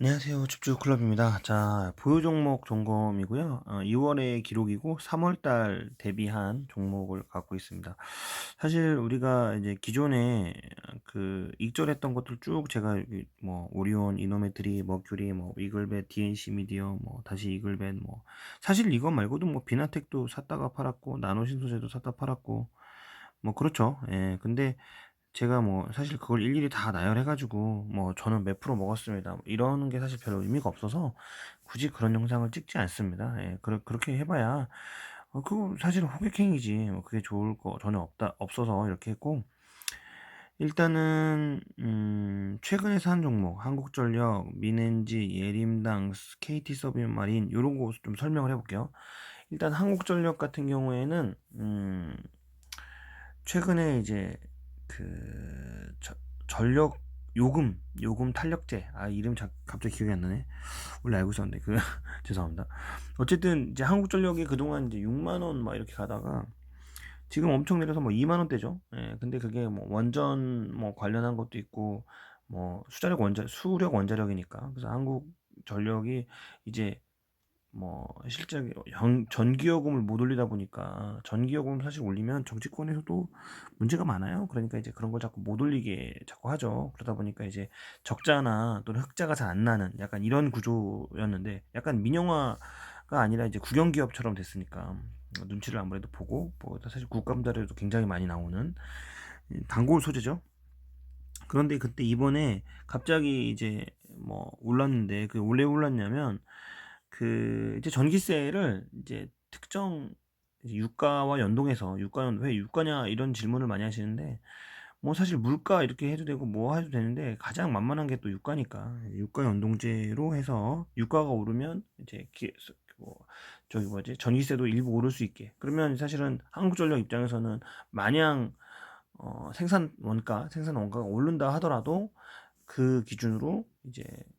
안녕하세요. 줍줍클럽입니다. 자, 보유 종목 점검이고요. 어, 2월의 기록이고 3월달 대비한 종목을 갖고 있습니다. 사실 우리가 이제 기존에 그 익절했던 것들 쭉 제가 뭐 오리온, 이노메트리, 머큐리, 뭐 이글벳, DNC 미디어, 뭐 다시 이글벳, 뭐 사실 이거 말고도 뭐 비나텍도 샀다가 팔았고 나노신소재도 샀다 팔았고 뭐 그렇죠. 예. 근데 제가 뭐 사실 그걸 일일이 다 나열해 가지고 뭐 저는 몇 프로 먹었습니다. 뭐 이러는 게 사실 별로 의미가 없어서 굳이 그런 영상을 찍지 않습니다. 예. 그렇 그렇게 해 봐야 어 그거 사실 호객행위지. 뭐 그게 좋을 거 전혀 없다 없어서 이렇게 했고 일단은 음 최근에 산 종목 한국전력, 민엔지, 예림당, KT 서브마린 요런 거 좀 설명을 해 볼게요. 일단 한국전력 같은 경우에는 음 최근에 이제 그 저, 전력 요금 요금 탄력제. 아 이름 자, 갑자기 기억이 안 나네. 원래 알고 있었는데. 그 죄송합니다. 어쨌든 이제 한국전력이 그동안 이제 6만 원 막 이렇게 가다가 지금 엄청 내려서 뭐 2만 원대죠? 예 근데 그게 뭐 원전 뭐 관련한 것도 있고 뭐 수자력 원자 수력 원자력이니까. 그래서 한국 전력이 이제 뭐 실제 연, 전기요금을 못 올리다 보니까 전기요금을 사실 올리면 정치권에서도 문제가 많아요. 그러니까 이제 그런 걸 자꾸 못 올리게 자꾸 하죠. 그러다 보니까 이제 적자나 또는 흑자가 잘 안 나는 약간 이런 구조였는데 약간 민영화가 아니라 이제 국영기업처럼 됐으니까 눈치를 아무래도 보고 뭐 사실 국감자료도 굉장히 많이 나오는 단골 소재죠. 그런데 그때 이번에 갑자기 이제 뭐 올랐는데 그 원래 올랐냐면 그 이제 전기세를 이제 특정 유가와 연동해서 유가 연- 왜 유가냐 이런 질문을 많이 하시는데 뭐 사실 물가 이렇게 해도 되고 뭐 해도 되는데 가장 만만한 게 또 유가니까. 유가 연동제로 해서 유가가 오르면 이제 기, 뭐 저기 뭐지? 전기세도 일부 오를 수 있게. 그러면 사실은 한국전력 입장에서는 마냥 어, 생산 원가 생산 원가가 오른다 하더라도 그 기준으로 이제 뭐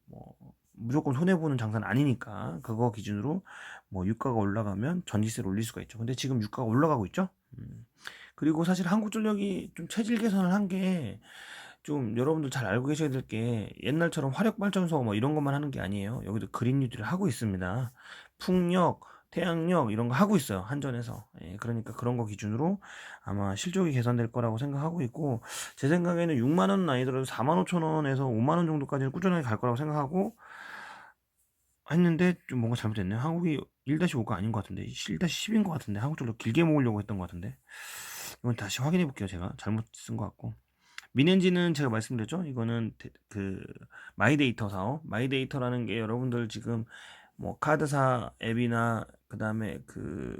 무조건 손해 보는 장사는 아니니까 그거 기준으로 뭐 유가가 올라가면 전기세를 올릴 수가 있죠. 근데 지금 유가가 올라가고 있죠. 음. 그리고 사실 한국전력이 좀 체질 개선을 한 게 좀 여러분들 잘 알고 계셔야 될 게 옛날처럼 화력발전소 뭐 이런 것만 하는 게 아니에요. 여기도 그린 뉴딜을 하고 있습니다. 풍력, 태양력 이런 거 하고 있어요. 한전에서. 예, 그러니까 그런 거 기준으로 아마 실적이 개선될 거라고 생각하고 있고 제 생각에는 6만 원은 아니더라도 4만 5천 원에서 5만 원 정도까지는 꾸준하게 갈 거라고 생각하고 했는데 좀 뭔가 잘못됐네요. 한국이 1-5가 아닌 것 같은데 1-10인 것 같은데 한국 쪽으로 길게 모으려고 했던 것 같은데 이건 다시 확인해 볼게요. 제가 잘못 쓴 것 같고 민엔지는 제가 말씀드렸죠. 이거는 데- 그 마이데이터 사업 마이데이터라는 게 여러분들 지금 뭐 카드사 앱이나 그 다음에 그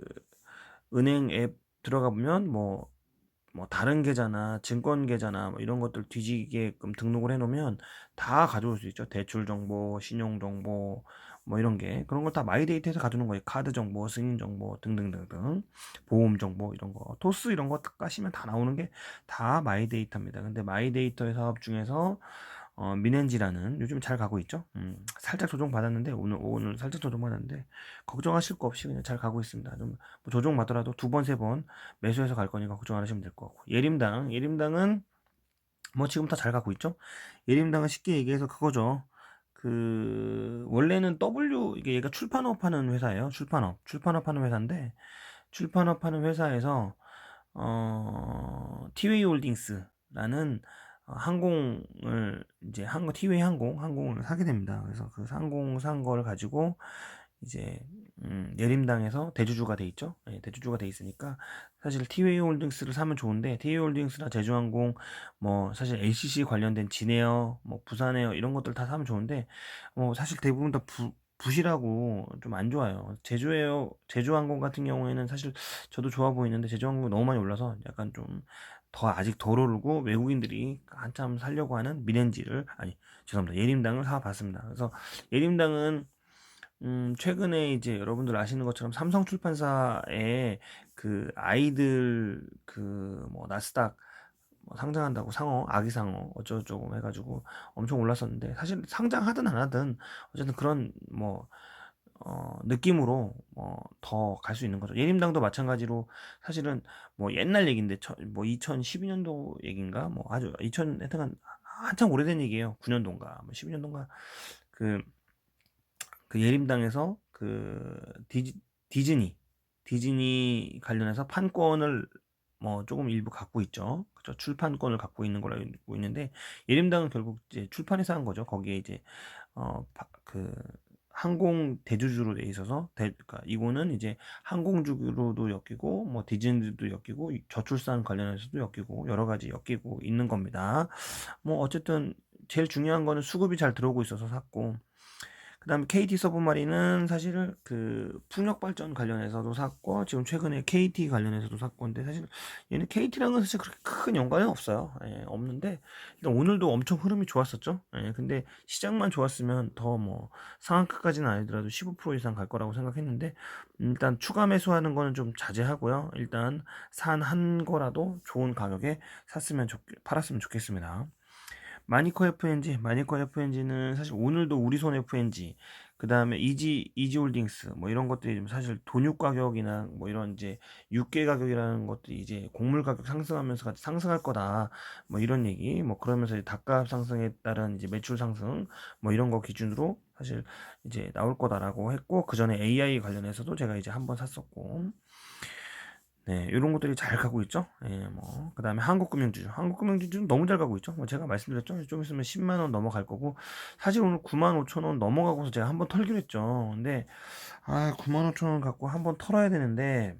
은행 앱 들어가 보면 뭐뭐 다른 계좌나 증권 계좌나 뭐 이런 것들 뒤지게끔 등록을 해놓으면 다 가져올 수 있죠. 대출 정보, 신용 정보, 뭐 이런 게 그런 걸 다 마이데이터에서 가져오는 거예요. 카드 정보, 승인 정보 등등등등, 보험 정보 이런 거, 토스 이런 거딱 까시면 다 나오는 게 다 마이데이터입니다. 근데 마이데이터의 사업 중에서 어, 민엔지라는 요즘 잘 가고 있죠. 음, 살짝 조정 받았는데 오늘 오늘 살짝 조정 받았는데 걱정하실 거 없이 그냥 잘 가고 있습니다. 좀 뭐 조정 받더라도 두 번 세번 매수해서 갈 거니까 걱정 안 하시면 될 것 같고 예림당 예림당은 뭐 지금 다 잘 가고 있죠. 예림당은 쉽게 얘기해서 그거죠. 그 원래는 W 이게 얘가 출판업 하는 회사예요. 출판업 출판업 하는 회사인데 출판업 하는 회사에서 어 티웨이 홀딩스라는 어, 항공을 이제 항공 티웨이 항공 항공을 사게 됩니다. 그래서 그 항공 산걸 가지고 이제 음, 예림당에서 대주주가 돼 있죠. 예, 대주주가 돼 있으니까 사실 티웨이 홀딩스를 사면 좋은데 티웨이 홀딩스나 제주항공 뭐 사실 LCC 관련된 진에어 뭐 부산에어 이런 것들 다 사면 좋은데 뭐 사실 대부분 다 부, 부실하고 좀 안 좋아요. 제주에어 제주항공 같은 경우에는 사실 저도 좋아 보이는데 제주항공 너무 많이 올라서 약간 좀 더 아직 덜 오르고 외국인들이 한참 살려고 하는 미렌지를 아니 죄송합니다 예림당을 사봤습니다. 그래서 예림당은 음, 최근에 이제 여러분들 아시는 것처럼 삼성 출판사에 그 아이들 그 뭐 나스닥 뭐 상장한다고 상어, 아기 상어 어쩌고저쩌고 해 가지고 엄청 올랐었는데 사실 상장하든 안 하든 어쨌든 그런 뭐 어, 느낌으로 뭐 더 갈 수 있는 거죠. 예림당도 마찬가지로 사실은 뭐 옛날 얘기인데 저, 뭐 2012년도 얘기인가 뭐 아주 2000 하여튼 한참 오래된 얘기예요. 9년도인가 뭐 12년도인가 그, 그 예림당에서 그 디지, 디즈니 디즈니 관련해서 판권을 뭐 조금 일부 갖고 있죠. 그죠? 출판권을 갖고 있는 걸로 알고 있는데 예림당은 결국 이제 출판회사 한 거죠. 거기에 이제 어그 항공 대주주로 돼 있어서 대, 그러니까 이거는 이제 항공주로도 엮이고 뭐 디즈니도 엮이고 저출산 관련해서도 엮이고 여러 가지 엮이고 있는 겁니다. 뭐 어쨌든 제일 중요한 거는 수급이 잘 들어오고 있어서 샀고 그 다음에 KT 서브마린은 사실 그 풍력 발전 관련해서도 샀고 지금 최근에 KT 관련해서도 샀고 근데 사실 얘는 KT랑은 사실 그렇게 큰 연관은 없어요. 예, 없는데 일단 오늘도 엄청 흐름이 좋았었죠. 예, 근데 시장만 좋았으면 더 뭐 상한가까지는 아니더라도 15% 이상 갈 거라고 생각했는데 일단 추가 매수하는 거는 좀 자제하고요. 일단 산 한 거라도 좋은 가격에 샀으면 좋 팔았으면 좋겠습니다. 마니커 FNG, 마니커 FNG는 사실 오늘도 우리손 FNG, 그 다음에 이지, 이지홀딩스, 뭐 이런 것들이 좀 사실 돈육 가격이나 뭐 이런 이제 육계 가격이라는 것들이 이제 곡물 가격 상승하면서 같이 상승할 거다. 뭐 이런 얘기, 뭐 그러면서 닭값 상승에 따른 이제 매출 상승, 뭐 이런 거 기준으로 사실 이제 나올 거다라고 했고, 그 전에 AI 관련해서도 제가 이제 한번 샀었고, 네, 이런 것들이 잘 가고 있죠. 예, 뭐, 그 다음에 한국금융지주. 한국금융지주는 너무 잘 가고 있죠. 뭐 제가 말씀드렸죠. 좀 있으면 10만원 넘어갈 거고, 사실 오늘 9만 5천원 넘어가고서 제가 한번 털기로 했죠. 근데, 아, 9만 5천원 갖고 한번 털어야 되는데,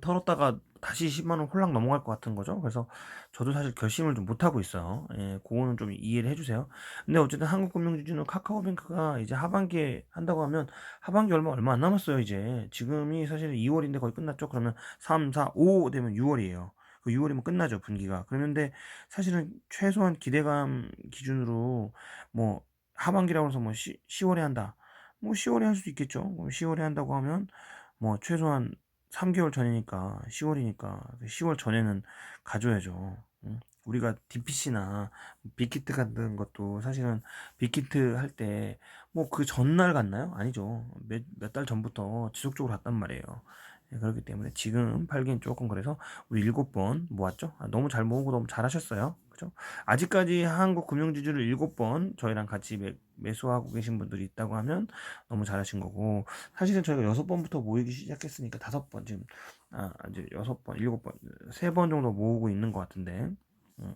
털었다가 다시 10만 원 홀랑 넘어갈 것 같은 거죠. 그래서 저도 사실 결심을 좀 못 하고 있어요. 예, 그거는 좀 이해를 해주세요. 근데 어쨌든 한국금융지주는 카카오뱅크가 이제 하반기에 한다고 하면 하반기 얼마 얼마 안 남았어요. 이제 지금이 사실 2월인데 거의 끝났죠. 그러면 3, 4, 5 되면 6월이에요. 그 6월이면 끝나죠 분기가. 그런데 사실은 최소한 기대감 기준으로 뭐 하반기라고 해서 뭐 10, 10월에 한다. 뭐 10월에 할 수도 있겠죠. 10월에 한다고 하면 뭐 최소한 3개월 전이니까 10월이니까 10월 전에는 가져야죠. 응? 우리가 DPC나 빅히트 같은 것도 사실은 빅히트 할 때 뭐 그 전날 갔나요? 아니죠. 몇몇달 전부터 지속적으로 갔단 말이에요. 예, 그렇기 때문에 지금 팔기엔 조금 그래서 우리 일곱 번 모았죠. 아, 너무 잘 모으고 너무 잘하셨어요. 그죠? 아직까지 한국 금융지주를 일곱 번 저희랑 같이 매, 매수하고 계신 분들이 있다고 하면 너무 잘하신 거고 사실은 저희가 여섯 번부터 모이기 시작했으니까 다섯 번 지금 아 이제 여섯 번 일곱 번세 번 정도 모으고 있는 것 같은데. 음.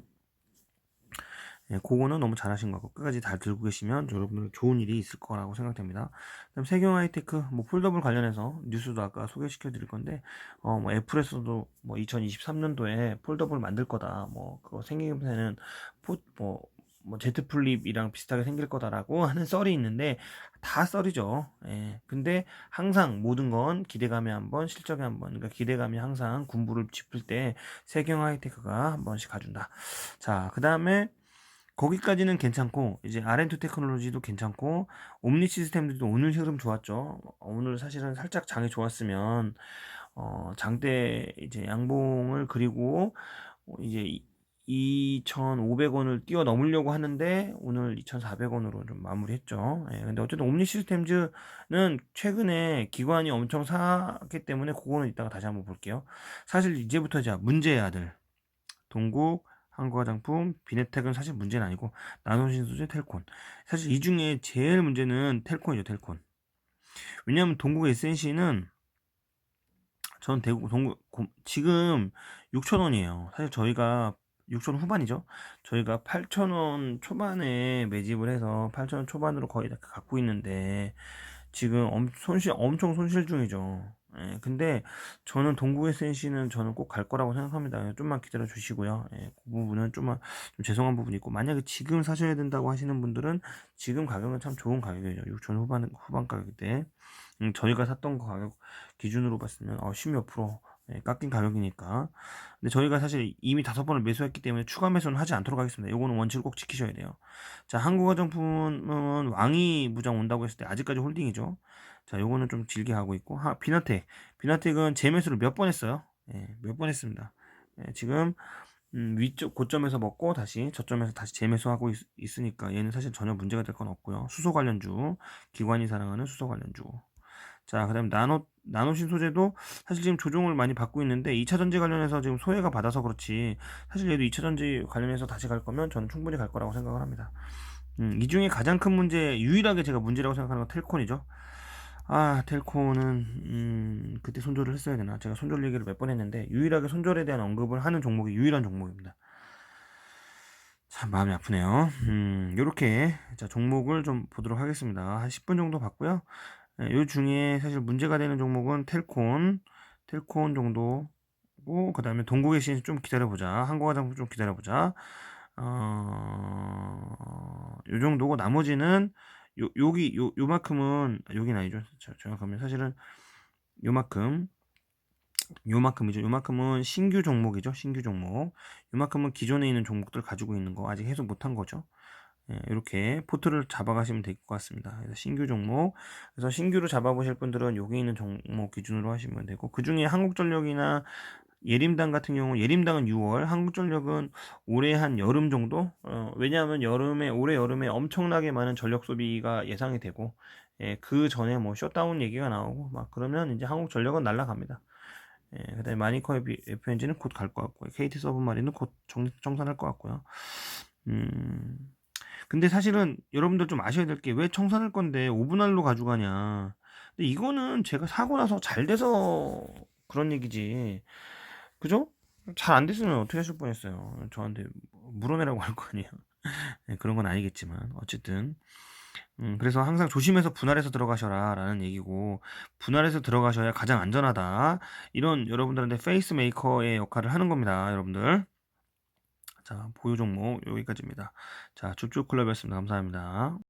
예, 그거는 너무 잘하신 거고 끝까지 잘 들고 계시면 여러분들 좋은 일이 있을 거라고 생각됩니다. 그다음 세경 하이테크 뭐 폴더블 관련해서 뉴스도 아까 소개시켜 드릴 건데 어 뭐 애플에서도 뭐 2023년도에 폴더블 만들 거다. 뭐 그거 생기면은 포뭐 뭐 제트 플립이랑 비슷하게 생길 거다라고 하는 썰이 있는데 다 썰이죠. 예. 근데 항상 모든 건 기대감에 한번 실적에 한번 그러니까 기대감이 항상 군부를 짚을 때 세경 하이테크가 한 번씩 가준다. 자, 그다음에 거기까지는 괜찮고 이제 아렌투 테크놀로지도 괜찮고 옴니 시스템들도 오늘 흐름 좋았죠. 오늘 사실은 살짝 장이 좋았으면 어 장대 이제 양봉을 그리고 이제 2,500원을 뛰어넘으려고 하는데 오늘 2,400원으로 좀 마무리했죠. 예, 근데 어쨌든 옴니 시스템즈는 최근에 기관이 엄청 사기 때문에 그거는 이따가 다시 한번 볼게요. 사실 이제부터 자 문제의 아들 동국 한국 화장품, 비네텍은 사실 문제는 아니고 나노신소재, 텔콘. 사실 이 중에 제일 문제는 텔콘이죠, 텔콘. 왜냐하면 동국 SNC는 전 대구 동국 지금 6,000원이에요. 사실 저희가 6,000원 후반이죠. 저희가 8,000원 초반에 매집을 해서 8,000원 초반으로 거의 다 갖고 있는데 지금 엄, 손실 엄청 손실 중이죠. 예, 근데 저는 동구 SNC는 저는 꼭 갈 거라고 생각합니다. 좀만 기다려 주시고요. 예, 그 부분은 좀만 좀 죄송한 부분이 있고 만약에 지금 사셔야 된다고 하시는 분들은 지금 가격은 참 좋은 가격이죠. 6천 후반 후반 가격대. 음, 저희가 샀던 거 가격 기준으로 봤으면 어, 10몇 프로 예, 깎인 가격이니까. 근데 저희가 사실 이미 다섯 번을 매수했기 때문에 추가 매수는 하지 않도록 하겠습니다. 요거는 원칙을 꼭 지키셔야 돼요. 자, 한국 화장품은 왕이 무장 온다고 했을 때 아직까지 홀딩이죠. 자, 요거는 좀 질게 하고 있고, 하, 비나텍. 비나텍은 재매수를 몇 번 했어요. 예, 몇 번 했습니다. 예, 지금, 음, 위쪽 고점에서 먹고 다시 저점에서 다시 재매수하고 있, 으니까 얘는 사실 전혀 문제가 될 건 없고요. 수소 관련주, 기관이 사랑하는 수소 관련주. 자, 그 다음 나노, 나노 신 소재도 사실 지금 조정을 많이 받고 있는데 2차 전지 관련해서 지금 소외가 받아서 그렇지 사실 얘도 2차 전지 관련해서 다시 갈 거면 저는 충분히 갈 거라고 생각을 합니다. 음, 이 중에 가장 큰 문제, 유일하게 제가 문제라고 생각하는 건 텔콘이죠. 아, 텔콘은, 음, 그때 손절을 했어야 되나. 제가 손절 얘기를 몇 번 했는데, 유일하게 손절에 대한 언급을 하는 종목이 유일한 종목입니다. 참, 마음이 아프네요. 음, 요렇게, 자, 종목을 좀 보도록 하겠습니다. 한 10분 정도 봤고요. 예, 요 중에 사실 문제가 되는 종목은 텔콘, 텔콘 정도고, 그 다음에 동국의 신 좀 기다려보자. 한국화장품 좀 기다려보자. 어, 요 정도고, 나머지는, 요, 여기, 요, 요만큼은, 여긴 아니죠. 저, 정확하면 사실은 요만큼, 요만큼이죠. 요만큼은 신규 종목이죠. 신규 종목. 요만큼은 기존에 있는 종목들 가지고 있는 거 아직 해소 못한 거죠. 예, 이렇게 포트를 잡아가시면 될 것 같습니다. 그래서 신규 종목. 그래서 신규로 잡아보실 분들은 여기 있는 종목 기준으로 하시면 되고 그 중에 한국전력이나 예림당 같은 경우 예림당은 6월, 한국전력은 올해 한 여름 정도. 어, 왜냐하면 여름에 올해 여름에 엄청나게 많은 전력 소비가 예상이 되고 예, 그 전에 뭐 셧다운 얘기가 나오고 막 그러면 이제 한국전력은 날라갑니다. 예, 그다음에 마니커 FNG는 곧 갈 것 같고요. KT 서브마린은 곧 정, 정산할 것 같고요. 음, 근데 사실은 여러분들 좀 아셔야 될 게 왜 청산할 건데 5분할로 가져가냐. 근데 이거는 제가 사고 나서 잘 돼서 그런 얘기지. 그죠? 잘 안 됐으면 어떻게 하실 뻔했어요. 저한테 물어내라고 할 거 아니에요. 네, 그런 건 아니겠지만 어쨌든 음, 그래서 항상 조심해서 분할해서 들어가셔라 라는 얘기고 분할해서 들어가셔야 가장 안전하다 이런 여러분들한테 페이스 메이커의 역할을 하는 겁니다 여러분들 자 보유 종목 여기까지입니다. 자 쭈쭈클럽이었습니다. 감사합니다